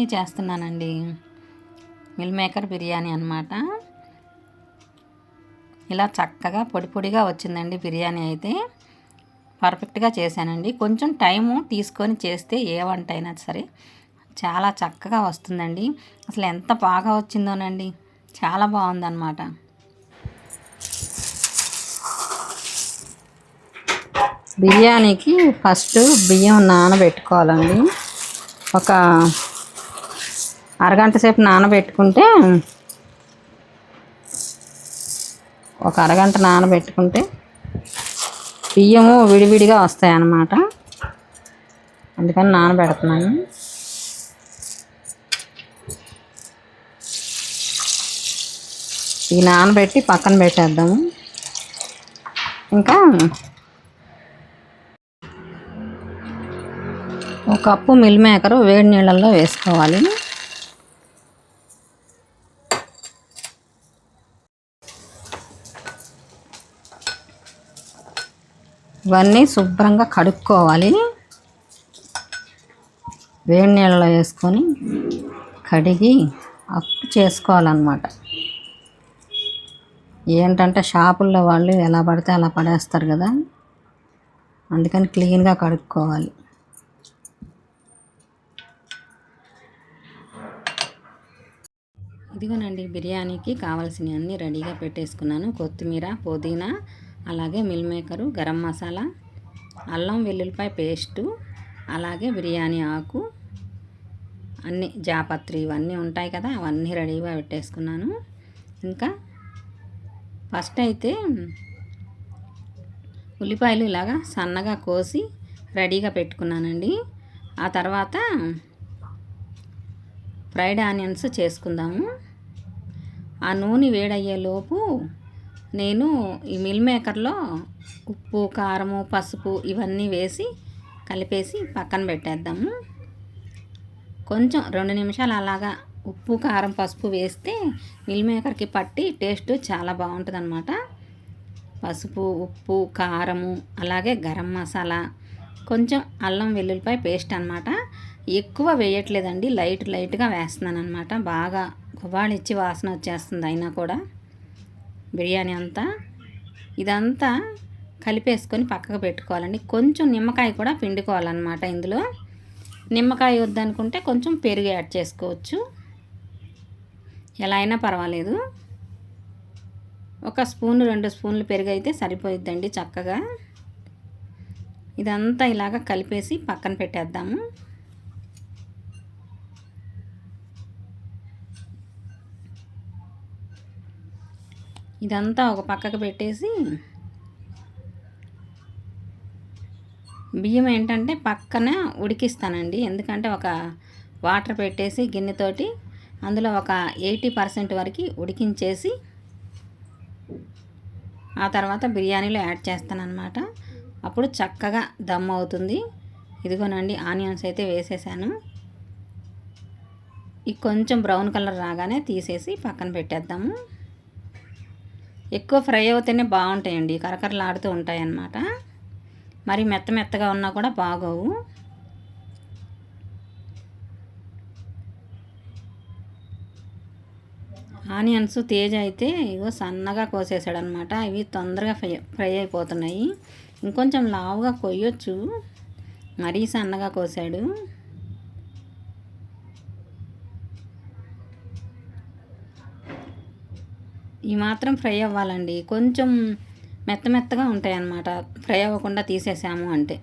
బిర్యానీ చేస్తున్నానండి. Meal maker biryani అనమాట ఇలా చక్కగా పొడి పొడిగా వచ్చిందండి బిర్యానీ అయితే. పర్ఫెక్ట్గా చేశానండి. కొంచెం టైము తీసుకొని చేస్తే ఏ వంట అయినా సరే చాలా చక్కగా వస్తుందండి. అసలు ఎంత బాగా వచ్చిందోనండి. చాలా బాగుందన్నమాట. బిర్యానీకి ఫస్ట్ బియ్యం నానబెట్టుకోవాలండి. ఒక అరగంట సేపు నానబెట్టుకుంటే ఒక అరగంట నానబెట్టుకుంటే బియ్యము విడివిడిగా వస్తాయి అన్నమాట అందుకని నానబెడుతున్నాను. ఈ నానబెట్టి పక్కన పెట్టేద్దాము. ఇంకా ఒక కప్పు మిల్ మేకరు వేడి నీళ్ళల్లో వేసుకోవాలి. ఇవన్నీ శుభ్రంగా కడుక్కోవాలి. వేడి నీళ్ళలో వేసుకొని కడిగి అప్పు చేసుకోవాలన్నమాట. ఏంటంటే షాపుల్లో వాళ్ళు ఎలా పడితే అలా పడేస్తారు కదా. అందుకని క్లీన్గా కడుక్కోవాలి. ఇదిగోనండి బిర్యానీకి కావాల్సినవి అన్నీ రెడీగా పెట్టేసుకున్నాను. కొత్తిమీర పుదీనా అలాగే మిల్ మేకరు గరం మసాలా అల్లం వెల్లుల్లిపాయ పేస్టు అలాగే బిర్యానీ ఆకు అన్ని జాపత్రి ఇవన్నీ ఉంటాయి కదా అవన్నీ రెడీగా పెట్టేసుకున్నాను. ఇంకా ఫస్ట్ అయితే ఉల్లిపాయలు ఇలాగా సన్నగా కోసి రెడీగా పెట్టుకున్నానండి. ఆ తర్వాత ఫ్రైడ్ ఆనియన్స్ చేసుకుందాము. ఆ నూనె వేడయ్యేలోపు నేను ఈ మిల్ మేకర్లో ఉప్పు కారము పసుపు ఇవన్నీ వేసి కలిపేసి పక్కన పెట్టేద్దాము. కొంచెం రెండు నిమిషాలు అలాగా ఉప్పు కారం పసుపు వేస్తే మిల్ మేకర్కి పట్టి టేస్ట్ చాలా బాగుంటుంది అనమాట పసుపు ఉప్పు కారము అలాగే గరం మసాలా కొంచెం అల్లం వెల్లుల్లిపాయ పేస్ట్ అనమాట ఎక్కువ వేయట్లేదండి లైట్ లైట్గా వేస్తున్నాను అనమాట బాగా గుబాళిచ్చి వాసన వచ్చేస్తుంది అయినా కూడా. బిర్యానీ అంతా ఇదంతా కలిపేసుకొని పక్కకు పెట్టుకోవాలండి. కొంచెం నిమ్మకాయ కూడా పిండుకోవాలన్నమాట ఇందులో. నిమ్మకాయ వద్దనుకుంటే కొంచెం పెరుగు యాడ్ చేసుకోవచ్చు. ఎలా అయినా పర్వాలేదు. ఒక స్పూన్ రెండు స్పూన్లు పెరుగు అయితే సరిపోయిద్దండి చక్కగా. ఇదంతా ఇలాగ కలిపేసి పక్కన పెట్టేద్దాము. ఇదంతా ఒక పక్కకు పెట్టేసి బియ్యం ఏంటంటే పక్కన ఉడికిస్తానండి. ఎందుకంటే ఒక వాటర్ పెట్టేసి గిన్నెతోటి అందులో ఒక ఎయిటీ పర్సెంట్ వరకు ఉడికించేసి ఆ తర్వాత బిర్యానీలో యాడ్ చేస్తానన్నమాట. అప్పుడు చక్కగా దమ్ అవుతుంది. ఇదిగోనండి ఆనియన్స్ అయితే వేసేసాను. ఇది కొంచెం బ్రౌన్ కలర్ రాగానే తీసేసి పక్కన పెట్టేద్దాము. ఎక్కువ ఫ్రై అవుతేనే బాగుంటాయండి. కరకరలాడుతూ ఉంటాయి అన్నమాట మరి మెత్త మెత్తగా ఉన్నా కూడా బాగోవు. ఆనియన్స్ తేజ అయితే ఇగో సన్నగా కోసేసాడనమాట ఇవి తొందరగా ఫ్రై ఫ్రై అయిపోతున్నాయి. ఇంకొంచెం లావుగా కొయ్యొచ్చు. మరీ సన్నగా కోసాడు. ఈ మాత్రం ఫ్రై అవ్వాలండి. కొంచెం మెత్త మెత్తగా అన్నమాట ఫ్రై అవ్వకుండా తీసేసాము అంటే.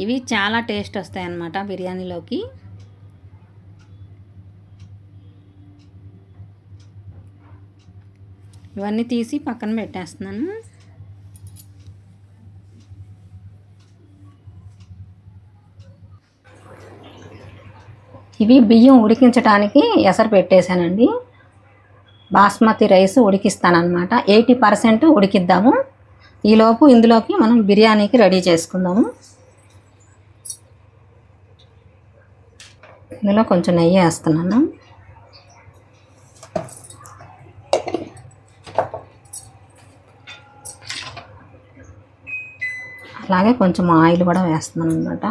ఇవి చాలా టేస్ట్ వస్తాయి అన్నమాట బిర్యానీలోకి. ఇవన్నీ తీసి పక్కన పెట్టేస్తున్నాను. ఇవి బియ్యం ఉడికించడానికి ఎసరు పెట్టేశానండి. బాస్మతి రైస్ ఉడికిస్తానమాట ఎయిటీ పర్సెంట్ ఉడికిద్దాము. ఈలోపు ఇందులోకి మనం బిర్యానీకి రెడీ చేసుకుందాము. ఇందులో కొంచెం నెయ్యి వేస్తున్నాను. అలాగే కొంచెం ఆయిల్ కూడా వేస్తున్నాను అనమాట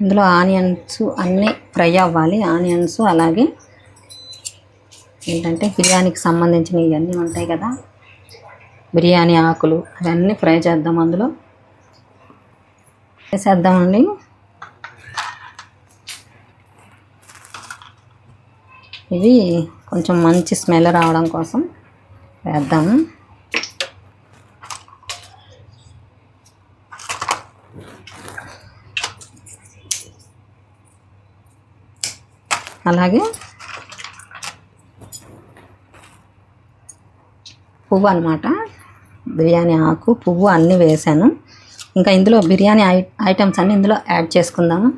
ఇందులో ఆనియన్స్ అన్నీ ఫ్రై అవ్వాలి. ఆనియన్స్ అలాగే ఏంటంటే బిర్యానీకి సంబంధించిన ఇవన్నీ ఉంటాయి కదా. బిర్యానీ ఆకులు అవన్నీ ఫ్రై చేద్దాం అందులో. వేసేద్దామండి. ఇవి కొంచెం మంచి స్మెల్ రావడం కోసం వేద్దాము అలాగే పువ్వు అనమాట బిర్యానీ ఆకు పువ్వు అన్నీ వేసాను. ఇంకా ఇందులో బిర్యానీ ఐ ఐటమ్స్ అన్నీ ఇందులో యాడ్ చేసుకుందాము.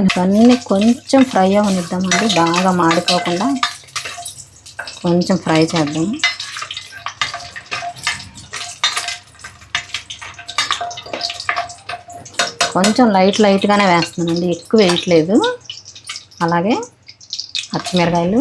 అన్నీ కొంచెం ఫ్రై అవనిద్దామండి బాగా మాడిపోకుండా కొంచెం ఫ్రై చేద్దాం. కొంచెం లైట్ లైట్గానే వేస్తున్నానండి ఎక్కువ వేయట్లేదు. అలాగే పచ్చిమిరకాయలు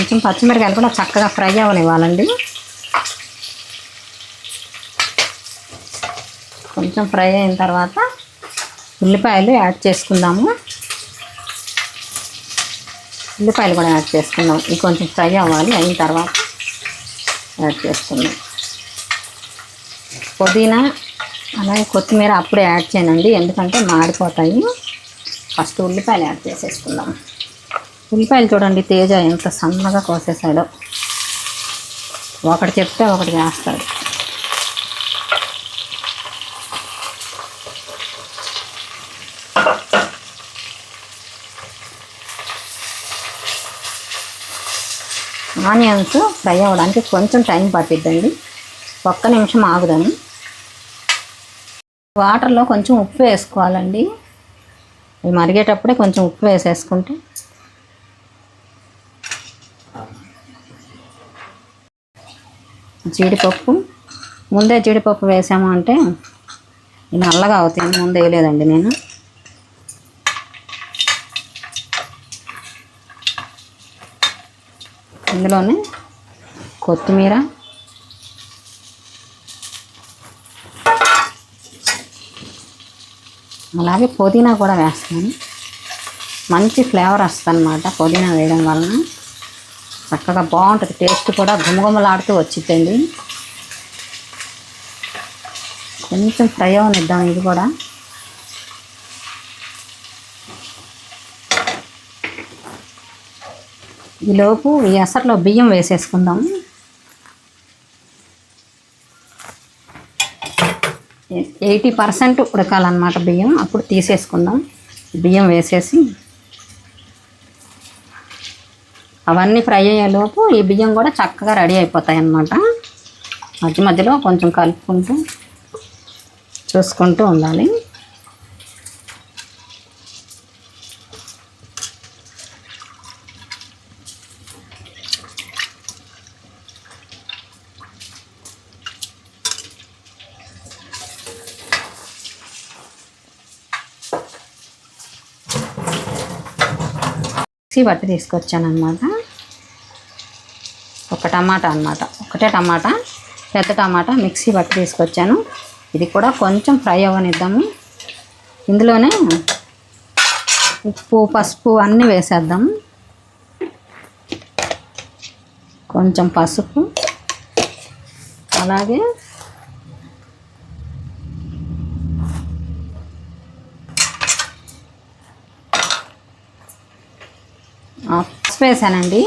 కొంచెం పచ్చిమిరకాయలు కూడా చక్కగా ఫ్రై అవ్వనివ్వాలండి కొంచెం ఫ్రై అయిన తర్వాత ఉల్లిపాయలు యాడ్ చేసుకుందాము. ఉల్లిపాయలు కూడా యాడ్ చేసుకుందాం. ఇవి కొంచెం ఫ్రై అవ్వాలి. అయిన తర్వాత యాడ్ చేసుకుందాం. పుదీనా అలాగే కొత్తిమీర అప్పుడే యాడ్ చేయనండి. ఎందుకంటే మాడిపోతాయి. ఫస్ట్ ఉల్లిపాయలు యాడ్ చేసేసుకుందాం. ఉల్లిపాయలు చూడండి తేజ ఎంత సన్నగా కోసేసాడో ఒకటి చెప్తే ఒకటి చేస్తాడు. ఆనియన్స్ ఫ్రై అవ్వడానికి కొంచెం టైం పట్టిద్దండి. ఒక్క నిమిషం ఆగుదాము. వాటర్లో కొంచెం ఉప్పు వేసుకోవాలండి. మరిగేటప్పుడే కొంచెం ఉప్పు వేసేసుకుంటే జీడిపప్పు. ముందే జీడిపప్పు వేసాము అంటే నల్లగా అవుతాయి. ముందే వేయలేదండి నేను. ఇందులోనే కొత్తిమీర. అలాగే పుదీనా కూడా వేస్తాను. మంచి ఫ్లేవర్ వస్తుంది అనమాట పుదీనా వేయడం వలన. చక్కగా బాగుంటుంది. టేస్ట్ కూడా గుమగుమలాడుతూ వచ్చిద్దండి. కొంచెం ఫ్రై అవనిద్దాం ఇది కూడా. ఈలోపు ఈ ఎసట్లో బియ్యం వేసేసుకుందాం. ఎయిటీ పర్సెంట్ ఉడకాలన్నమాట బియ్యం. అప్పుడు తీసేసుకుందాం. బియ్యం వేసేసి అవన్నీ ఫ్రై అయ్యేలోపు ఈ బియ్యం కూడా చక్కగా రెడీ అయిపోతాయి అన్నమాట. మధ్య మధ్యలో కొంచెం కలుపుకుంటూ చూసుకుంటూ ఉండాలి. మిక్సీ బట్ట తీసుకొచ్చాను అనమాట టమాటా అనమాట ఒకటే టమాటా పెద్ద టమాటా మిక్సీ బట్టి తీసుకొచ్చాను. ఇది కూడా కొంచెం ఫ్రై అవ్వనిద్దాము. ఇందులోనే ఉప్పు పసుపు అన్నీ వేసేద్దాము. కొంచెం పసుపు. అలాగే పసుపు వేసానండి.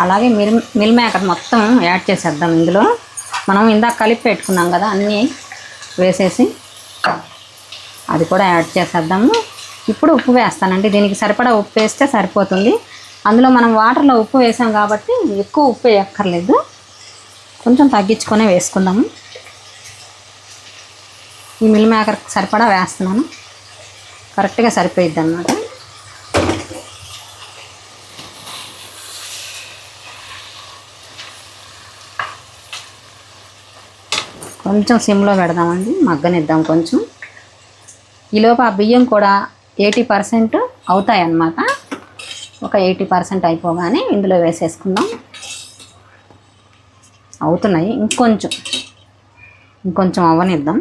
అలాగే మిల్ మిల్ మేకర్ మొత్తం యాడ్ చేసేద్దాం ఇందులో. మనం ఇందాక కలిపి పెట్టుకున్నాం కదా అన్నీ వేసేసి అది కూడా యాడ్ చేసేద్దాము. ఇప్పుడు ఉప్పు వేస్తానండి. దీనికి సరిపడా ఉప్పు వేస్తే సరిపోతుంది. అందులో మనం వాటర్లో ఉప్పు వేసాం కాబట్టి ఎక్కువ ఉప్పు వేయక్కర్లేదు. కొంచెం తగ్గించుకొనే వేసుకుందాము. ఈ మిల్ మేకర్ సరిపడా వేస్తున్నాను. కరెక్ట్గా సరిపోయిద్ది అన్నమాట కొంచెం సిమ్లో పెడదామండి మగ్గనిద్దాం కొంచెం. ఈలోపు ఆ బియ్యం కూడా ఎయిటీ పర్సెంట్ అవుతాయి అన్నమాట ఒక ఎయిటీ పర్సెంట్ అయిపోగానే ఇందులో వేసేసుకుందాం. అవుతున్నాయి ఇంకొంచెం. ఇంకొంచెం అవ్వనిద్దాం.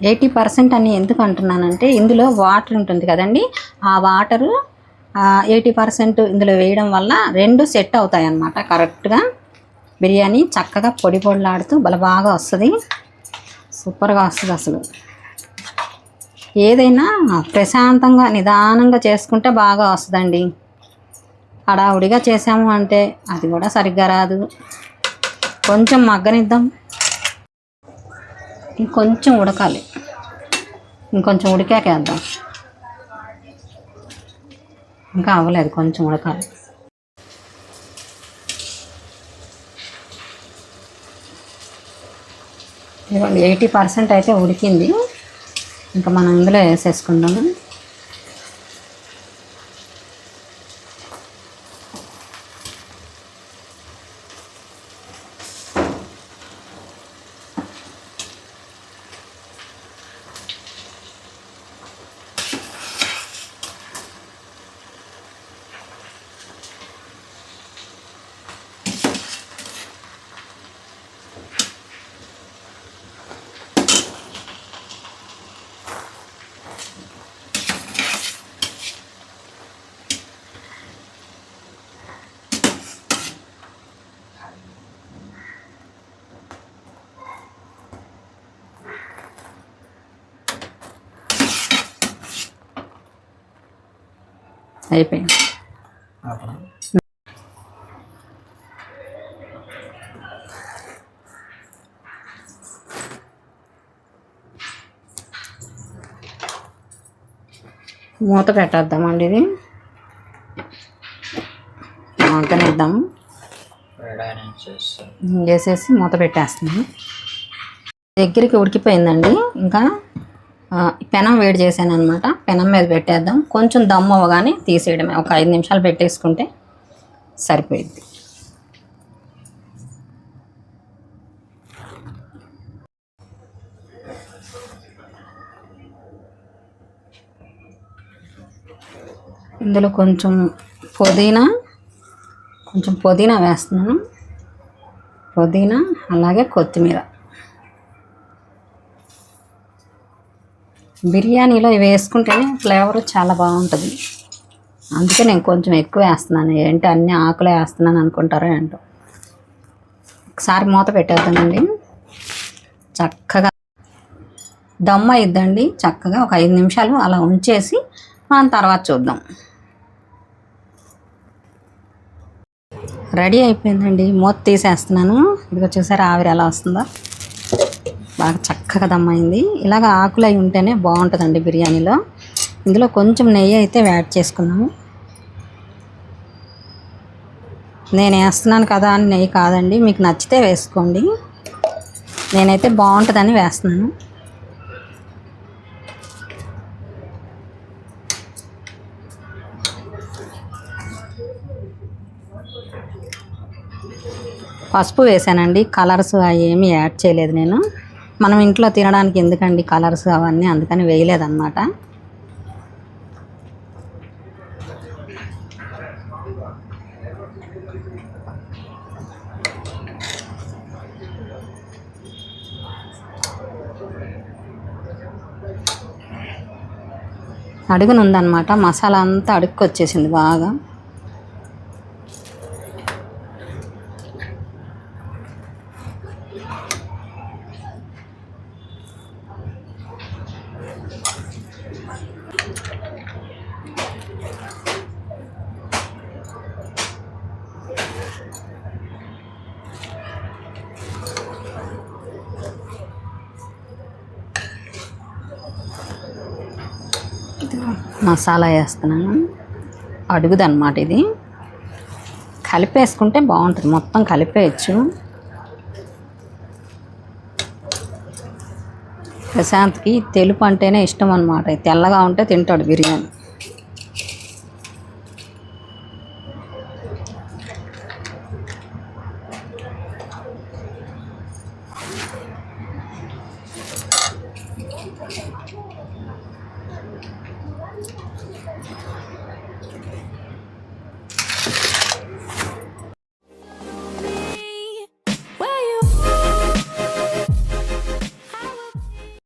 ఎయిటీ పర్సెంట్ అని ఎందుకు అంటున్నానంటే ఇందులో వాటర్ ఉంటుంది కదండి ఆ వాటరు ఎయిటీ పర్సెంట్ ఇందులో వేయడం వల్ల రెండు సెట్ అవుతాయి అన్నమాట కరెక్ట్గా. బిర్యానీ చక్కగా పొడి పొడిలాడుతూ బల బాగా వస్తుంది. సూపర్గా వస్తుంది అసలు. ఏదైనా ప్రశాంతంగా నిదానంగా చేసుకుంటే బాగా వస్తుందండి. హడావుడిగా చేసాము అంటే అది కూడా సరిగ్గా రాదు. కొంచెం మగ్గనిద్దాం. ఇంకొంచెం ఉడకాలి. ఇంకొంచెం ఉడికాకేద్దాం. ఇంకా అవ్వలేదు కొంచెం ఉడకాలి. ఎయిటీ పర్సెంట్ అయితే ఉడికింది. ఇంకా మనం ఇందులో వేసేసుకుందాము. అయిపోయింది. మూత పెట్టేద్దామండి ఇది. మగ్గనిద్దాము వేసేసి మూత పెట్టేస్తున్నాను. దగ్గరికి ఉడికిపోయిందండి. ఇంకా పెనం వేడి చేశాను అనమాట పెనం మీద పెట్టేద్దాం. కొంచెం దమ్ అవ్వగానే తీసేయడమే. ఒక ఐదు నిమిషాలు పెట్టేసుకుంటే సరిపోయిద్ది. ఇందులో కొంచెం పుదీనా కొంచెం పుదీనా వేస్తున్నాను. పుదీనా అలాగే కొత్తిమీర. బిర్యానీలో ఇవి వేసుకుంటేనే ఫ్లేవర్ చాలా బాగుంటుంది. అందుకే నేను కొంచెం ఎక్కువ వేస్తున్నాను. ఏంటి అన్ని ఆకులే వేస్తున్నాను అనుకుంటారో ఏంటో. ఒకసారి మూత పెట్టేద్దామండి. చక్కగా దమ్ అయిద్దండి. చక్కగా ఒక ఐదు నిమిషాలు అలా ఉంచేసి మనం తర్వాత చూద్దాం. రెడీ అయిపోయిందండి. మూత తీసేస్తున్నాను. ఇదిగో చూసారా ఆవిరి ఎలా వస్తుందో. బాగా చక్కగా దమ్మైంది ఇలాగ ఆకులు అయి ఉంటేనే బాగుంటుందండి బిర్యానీలో. ఇందులో కొంచెం నెయ్యి అయితే యాడ్ చేసుకున్నాము నేను వేస్తున్నాను కదా అని నెయ్యి కాదండి మీకు నచ్చితే వేసుకోండి. నేనైతే బాగుంటుందని వేస్తున్నాను. పసుపు వేసానండి కలర్స్ అవి ఏమీ యాడ్ చేయలేదు నేను. మనం ఇంట్లో తినడానికి ఎందుకండి కలర్స్ అవన్నీ? అందుకని వేయలేదన్నమాట. అడుగునుందనమాట మసాలా అంతా అడుక్కొచ్చేసింది బాగా. మసాలా వేస్తున్నాను. అడుగుదనమాట ఇది. కలిపేసుకుంటే బాగుంటుంది. మొత్తం కలిపేయచ్చు. ప్రశాంత్కి తెలుపు అంటేనే ఇష్టం అనమాట తెల్లగా ఉంటే తింటాడు బిర్యానీ.